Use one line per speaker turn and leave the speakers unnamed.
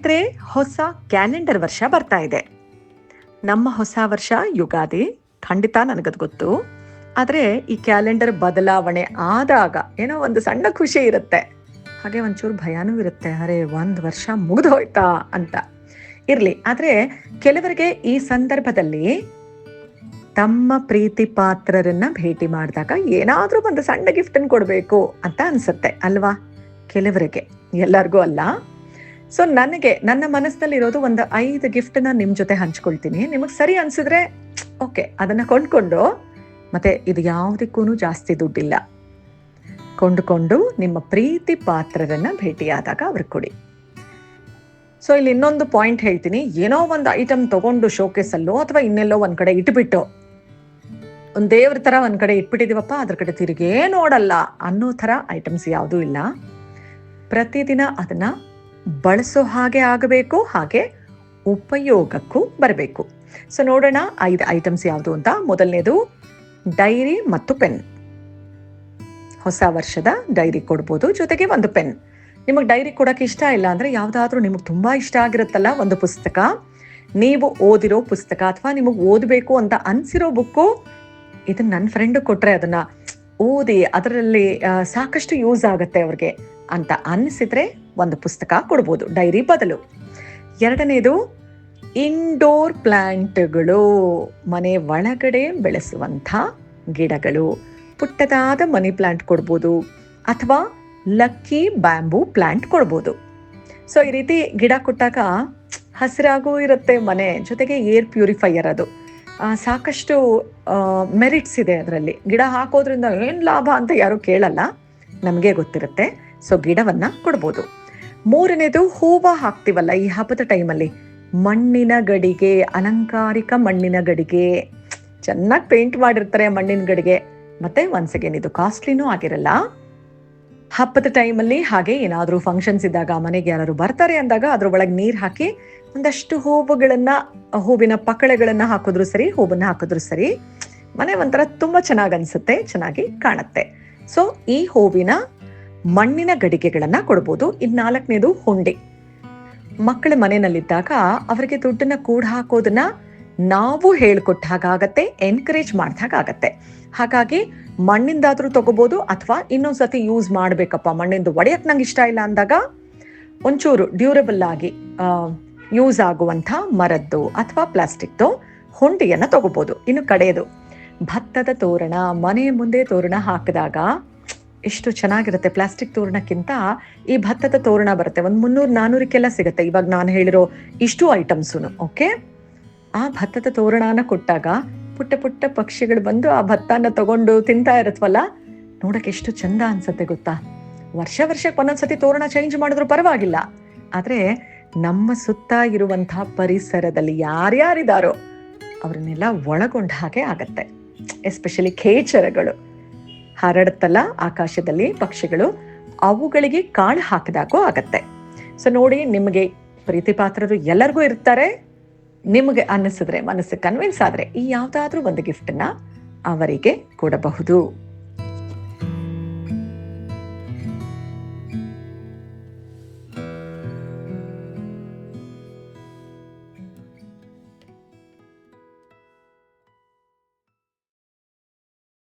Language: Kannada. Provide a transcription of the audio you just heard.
ಸ್ನೇಹಿತರೆ, ಹೊಸ ಕ್ಯಾಲೆಂಡರ್ ವರ್ಷ ಬರ್ತಾ ಇದೆ. ನಮ್ಮ ಹೊಸ ವರ್ಷ ಯುಗಾದಿ, ಖಂಡಿತ ನನಗದು ಗೊತ್ತು. ಆದರೆ ಈ ಕ್ಯಾಲೆಂಡರ್ ಬದಲಾವಣೆ ಆದಾಗ ಏನೋ ಒಂದು ಸಣ್ಣ ಖುಷಿ ಇರುತ್ತೆ. ಹಾಗೆ ಒಂಚೂರು ಭಯನೂ ಇರುತ್ತೆ. ಅರೆ, ಒಂದು ವರ್ಷ ಮುಗಿದು ಹೋಯ್ತಾ ಅಂತ. ಇರಲಿ, ಆದರೆ ಕೆಲವರಿಗೆ ಈ ಸಂದರ್ಭದಲ್ಲಿ ತಮ್ಮ ಪ್ರೀತಿ ಪಾತ್ರರನ್ನ ಭೇಟಿ ಮಾಡಿದಾಗ ಏನಾದರೂ ಒಂದು ಸಣ್ಣ ಗಿಫ್ಟನ್ನು ಕೊಡಬೇಕು ಅಂತ ಅನ್ಸುತ್ತೆ, ಅಲ್ವಾ? ಕೆಲವರಿಗೆ, ಎಲ್ಲರಿಗೂ ಅಲ್ಲ. ಸೊ ನನಗೆ, ನನ್ನ ಮನಸ್ಸಲ್ಲಿ ಇರೋದು ಒಂದು ಐದು ಗಿಫ್ಟನ್ನ ನಿಮ್ಮ ಜೊತೆ ಹಂಚ್ಕೊಳ್ತೀನಿ. ನಿಮಗೆ ಸರಿ ಅನ್ಸಿದ್ರೆ, ಓಕೆ, ಅದನ್ನ ಕೊಂಡ್ಕೊಂಡು, ಮತ್ತೆ ಇದು ಯಾವುದಕ್ಕೂ ಜಾಸ್ತಿ ದುಡ್ಡಿಲ್ಲ. ಕೊಂಡುಕೊಂಡು ನಿಮ್ಮ ಪ್ರೀತಿ ಪಾತ್ರರನ್ನ ಭೇಟಿಯಾದಾಗ ಅವ್ರಿಗೆ ಕೊಡಿ. ಸೊ ಇಲ್ಲಿ ಇನ್ನೊಂದು ಪಾಯಿಂಟ್ ಹೇಳ್ತೀನಿ. ಏನೋ ಒಂದು ಐಟಮ್ ತಗೊಂಡು ಶೋಕೇಸಲ್ಲೋ ಅಥವಾ ಇನ್ನೆಲ್ಲೋ ಒಂದ್ ಕಡೆ ಇಟ್ಬಿಟ್ಟು, ಒಂದ್ ದೇವ್ರ ತರ ಒಂದ್ ಕಡೆ ಇಟ್ಬಿಟ್ಟಿದೀವಪ್ಪ, ಅದ್ರ ಕಡೆ ತಿರುಗೇ ನೋಡಲ್ಲ ಅನ್ನೋ ತರ ಐಟಮ್ಸ್ ಯಾವುದೂ ಇಲ್ಲ. ಪ್ರತಿದಿನ ಅದನ್ನ ಬಳಸೋ ಹಾಗೆ ಆಗಬೇಕು, ಹಾಗೆ ಉಪಯೋಗಕ್ಕೂ ಬರಬೇಕು. ಸೊ ನೋಡೋಣ ಐದು ಐಟಮ್ಸ್ ಯಾವುದು ಅಂತ. ಮೊದಲನೇದು, ಡೈರಿ ಮತ್ತು ಪೆನ್. ಹೊಸ ವರ್ಷದ ಡೈರಿ ಕೊಡ್ಬೋದು, ಜೊತೆಗೆ ಒಂದು ಪೆನ್. ನಿಮಗೆ ಡೈರಿ ಕೊಡಕ್ಕೆ ಇಷ್ಟ ಇಲ್ಲ ಅಂದ್ರೆ ಯಾವುದಾದ್ರೂ ನಿಮಗೆ ತುಂಬಾ ಇಷ್ಟ ಆಗಿರುತ್ತಲ್ಲ ಒಂದು ಪುಸ್ತಕ. ನೀವು ಓದಿರೋ ಪುಸ್ತಕ ಅಥವಾ ನಿಮಗೆ ಓದಬೇಕು ಅಂತ ಅನ್ಸಿರೋ ಬುಕ್ಕು ಇದನ್ನ ನನ್ನ ಫ್ರೆಂಡ್ ಕೊಟ್ರೆ ಅದನ್ನ ಓದಿ ಅದರಲ್ಲಿ ಸಾಕಷ್ಟು ಯೂಸ್ ಆಗುತ್ತೆ ಅವ್ರಿಗೆ ಅಂತ ಅನಿಸಿದ್ರೆ ಒಂದು ಪುಸ್ತಕ ಕೊಡ್ಬೋದು, ಡೈರಿ ಬದಲು. ಎರಡನೇದು ಇಂಡೋರ್ ಪ್ಲ್ಯಾಂಟ್ಗಳು ಮನೆ ಒಳಗಡೆ ಬೆಳೆಸುವಂಥ ಗಿಡಗಳು. ಪುಟ್ಟದಾದ ಮನಿ ಪ್ಲ್ಯಾಂಟ್ ಕೊಡ್ಬೋದು, ಅಥವಾ ಲಕ್ಕಿ ಬ್ಯಾಂಬೂ ಪ್ಲ್ಯಾಂಟ್ ಕೊಡ್ಬೋದು. ಸೊ, ಈ ರೀತಿ ಗಿಡ ಕೊಟ್ಟಾಗ ಹಸಿರಾಗೂ ಇರುತ್ತೆ ಮನೆ, ಜೊತೆಗೆ ಏರ್ ಪ್ಯೂರಿಫೈಯರ್ ಅದು. ಸಾಕಷ್ಟು ಮೆರಿಟ್ಸ್ ಇದೆ ಅದರಲ್ಲಿ. ಗಿಡ ಹಾಕೋದ್ರಿಂದ ಏನು ಲಾಭ ಅಂತ ಯಾರೂ ಕೇಳಲ್ಲ. ನಮಗೆ ಗೊತ್ತಿರುತ್ತೆ. ಸೊ, ಗಿಡವನ್ನು ಕೊಡ್ಬೋದು. ಮೂರನೇದು ಹೂವ ಹಾಕ್ತಿವಲ್ಲ ಈ ಹಬ್ಬದ ಟೈಮಲ್ಲಿ ಮಣ್ಣಿನ ಗಡಿಗೆ, ಅಲಂಕಾರಿಕ ಮಣ್ಣಿನ ಗಡಿಗೆ, ಚೆನ್ನಾಗಿ ಪೇಂಟ್ ಮಾಡಿರ್ತಾರೆ ಮಣ್ಣಿನ ಗಡಿಗೆ. ಮತ್ತೆ ಒನ್ಸ್ ಅಗೇನ್ ಇದು ಕಾಸ್ಟ್ಲಿನೂ ಆಗಿರಲ್ಲ. ಹಬ್ಬದ ಟೈಮಲ್ಲಿ ಹಾಗೆ ಏನಾದರೂ ಫಂಕ್ಷನ್ಸ್ ಇದ್ದಾಗ ಮನೆಗೆ ಯಾರು ಬರ್ತಾರೆ ಅಂದಾಗ ಅದ್ರ ಒಳಗೆ ನೀರು ಹಾಕಿ ಒಂದಷ್ಟು ಹೂವುಗಳನ್ನ, ಹೂವಿನ ಪಕಳೆಗಳನ್ನ ಹಾಕಿದ್ರು ಸರಿ, ಹೂವನ್ನ ಹಾಕಿದ್ರು ಸರಿ, ಮನೆ ಒಂಥರ ತುಂಬಾ ಚೆನ್ನಾಗಿ ಅನ್ಸುತ್ತೆ, ಚೆನ್ನಾಗಿ ಕಾಣುತ್ತೆ. ಸೊ ಈ ಹೂವಿನ ಮಣ್ಣಿನ ಗಡಿಗೆಗಳನ್ನ ಕೊಡ್ಬೋದು. ಇನ್ ನಾಲ್ಕನೇದು ಹುಂಡಿ. ಮಕ್ಕಳ ಮನೆಯಲ್ಲಿದ್ದಾಗ ಅವರಿಗೆ ದುಡ್ಡನ್ನ ಕೂಡ ಹಾಕೋದನ್ನ ನಾವು ಹೇಳ್ಕೊಟ್ಟ ಹಾಗಾಗತ್ತೆ ಎನ್ಕರೇಜ್ ಮಾಡ್ದಾಗ ಆಗತ್ತೆ. ಹಾಗಾಗಿ ಮಣ್ಣಿಂದಾದ್ರೂ ತಗೋಬಹುದು ಅಥವಾ ಇನ್ನೊಂದ್ಸತಿ ಯೂಸ್ ಮಾಡ್ಬೇಕಪ್ಪ. ಮಣ್ಣಿಂದು ಒಡೆಯಕ್ ನಂಗೆ ಇಷ್ಟ ಇಲ್ಲ ಅಂದಾಗ ಒಂಚೂರು ಡ್ಯೂರಬಲ್ ಆಗಿ ಯೂಸ್ ಆಗುವಂಥ ಮರದ್ದು ಅಥವಾ ಪ್ಲಾಸ್ಟಿಕ್ದು ಹುಂಡಿಯನ್ನ ತಗೋಬಹುದು ಇನ್ನು ಕಡೆಯದು ಭತ್ತದ ತೋರಣ, ಮನೆ ಮುಂದೆ ತೋರಣ ಹಾಕಿದಾಗ ಎಷ್ಟು ಚೆನ್ನಾಗಿರುತ್ತೆ. ಪ್ಲಾಸ್ಟಿಕ್ ತೋರಣಕ್ಕಿಂತ ಈ ಭತ್ತದ ತೋರಣ ಬರುತ್ತೆ. ಒಂದು ಮುನ್ನೂರು, ನಾನೂರಕ್ಕೆಲ್ಲ ಸಿಗುತ್ತೆ. ಇವಾಗ ನಾನು ಹೇಳಿರೋ ಇಷ್ಟು ಐಟಮ್ಸು ಓಕೆ? ಆ ಭತ್ತದ ತೋರಣನ ಕೊಟ್ಟಾಗ ಪುಟ್ಟ ಪುಟ್ಟ ಪಕ್ಷಿಗಳು ಬಂದು ಆ ಭತ್ತನ ತಗೊಂಡು ತಿಂತಾ ಇರತ್ವಲ್ಲ? ನೋಡಕ್ಕೆ ಎಷ್ಟು ಚಂದ ಅನ್ಸತ್ತೆ ಗೊತ್ತಾ? ವರ್ಷ ವರ್ಷಕ್ಕೆ ಒಂದೊಂದ್ಸತಿ ತೋರಣ ಚೇಂಜ್ ಮಾಡಿದ್ರು ಪರವಾಗಿಲ್ಲ. ಆದ್ರೆ ನಮ್ಮ ಸುತ್ತ ಇರುವಂತಹ ಪರಿಸರದಲ್ಲಿ ಯಾರ್ಯಾರಿದಾರೋ, ಅವ್ರನ್ನೆಲ್ಲ ಒಳಗೊಂಡ ಹಾಗೆ ಆಗತ್ತೆ. ಎಸ್ಪೆಷಲಿ ಖೇಚರಗಳು. ಹರಡುತ್ತಲ್ಲ ಆಕಾಶದಲ್ಲಿ ಪಕ್ಷಿಗಳು, ಅವುಗಳಿಗೆ ಕಾಳು ಹಾಕಿದಾಗೂ ಆಗತ್ತೆ. ಸೊ ನೋಡಿ, ನಿಮಗೆ ಪ್ರೀತಿ ಪಾತ್ರರು ಎಲ್ಲರಿಗೂ ಇರ್ತಾರೆ. ನಿಮಗೆ ಅನ್ನಿಸಿದ್ರೆ ಮನಸ್ಸು ಕನ್ವಿನ್ಸ್ ಆದ್ರೆ ಈ ಯಾವುದಾದ್ರೂ ಒಂದು ಗಿಫ್ಟನ್ನ ಅವರಿಗೆ ಕೊಡಬಹುದು.